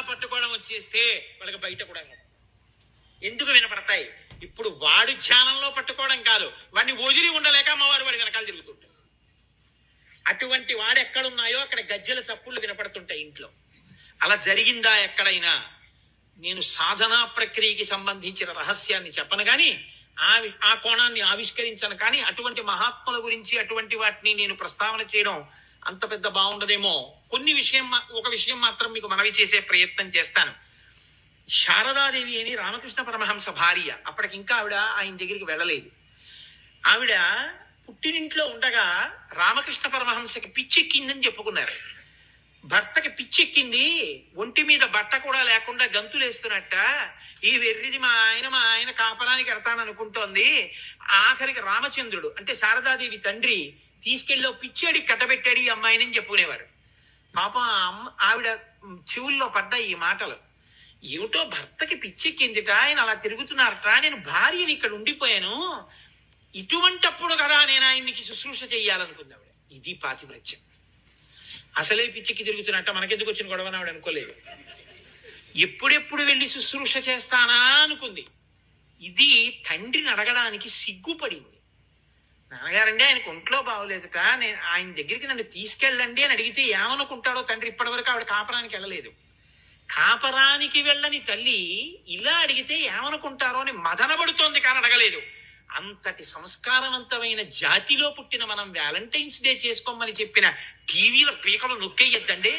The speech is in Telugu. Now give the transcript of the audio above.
పట్టుకోవడం వచ్చేస్తే వాళ్ళకి బయట కూడా ఎందుకు వినపడతాయి? ఇప్పుడు వాడు ధ్యానంలో పట్టుకోవడం కాదు వాడిని వదిలి ఉండలేక అమ్మవారు వాడి వెనకాల తిరుగుతుంటాయి అటువంటి వాడు ఎక్కడున్నాయో అక్కడ గజ్జల చప్పుళ్ళు వినపడుతుంటాయి ఇంట్లో. అలా జరిగిందా ఎక్కడైనా? నేను సాధనా ప్రక్రియకి సంబంధించిన రహస్యాన్ని చెప్పను కానీ ఆ ఆ కోణాన్ని ఆవిష్కరించను కానీ అటువంటి మహాత్ముల గురించి అటువంటి వాటిని నేను ప్రస్తావన చేయడం అంత పెద్ద బాగుండదేమో. కొన్ని విషయం ఒక విషయం మాత్రం మీకు మనవి చేసే ప్రయత్నం చేస్తాను. శారదాదేవి అని రామకృష్ణ పరమహంస భార్య. అప్పటికి ఇంకా ఆవిడ ఆయన దగ్గరికి వెళ్ళలేదు. ఆవిడ పుట్టినింట్లో ఉండగా రామకృష్ణ పరమహంసకి పిచ్చెక్కిందని చెప్పుకున్నారు. భర్తకి పిచ్చెక్కింది ఒంటి మీద బట్ట కూడా లేకుండా గంతులేస్తున్నట్ట ఈ వెర్రిది మా ఆయన మా ఆయన కాపరానికి ఎడతాననుకుంటోంది. ఆఖరికి రామచంద్రుడు అంటే శారదాదేవి తండ్రి తీసుకెళ్ళి ఓ పిచ్చేడి కట్టబెట్టాడు ఈ అమ్మాయిని చెప్పుకునేవారు. పాపం ఆవిడ చెవుల్లో పడ్డాయి ఈ మాటలు. ఏమిటో భర్తకి పిచ్చెక్కిందిట ఆయన అలా తిరుగుతున్నారట నేను భార్యని ఇక్కడ ఉండిపోయాను. ఇటువంటప్పుడు కదా నేను ఆయనకి శుశ్రూష చెయ్యాలనుకుంది ఆవిడ. ఇది పాతివ్రత్యం. అసలే పిచ్చికి తిరుగుతున్నట్ట మనకెందుకు వచ్చిన గొడవ ఆవిడ అనుకోలేదు. ఎప్పుడెప్పుడు వెళ్ళి శుశ్రూష చేస్తానా? అనుకుంది. ఇది తండ్రిని అడగడానికి సిగ్గుపడింది. నాన్నగారండి ఆయనకు ఒంట్లో బాగోలేదుట నేను ఆయన దగ్గరికి నన్ను తీసుకెళ్ళండి అని అడిగితే ఏమనుకుంటాడో తండ్రి ఇప్పటివరకు ఆవిడ కాపరానికి వెళ్ళలేదు. కాపరానికి వెళ్ళని తల్లి ఇలా అడిగితే ఏమనుకుంటారో అని మదనబడుతోంది కానీ అడగలేదు. అంతటి సంస్కారవంతమైన జాతిలో పుట్టిన మనం వ్యాలంటైన్స్ డే చేసుకోమని చెప్పిన టీవీల పీకలు నొక్కేయద్దండి.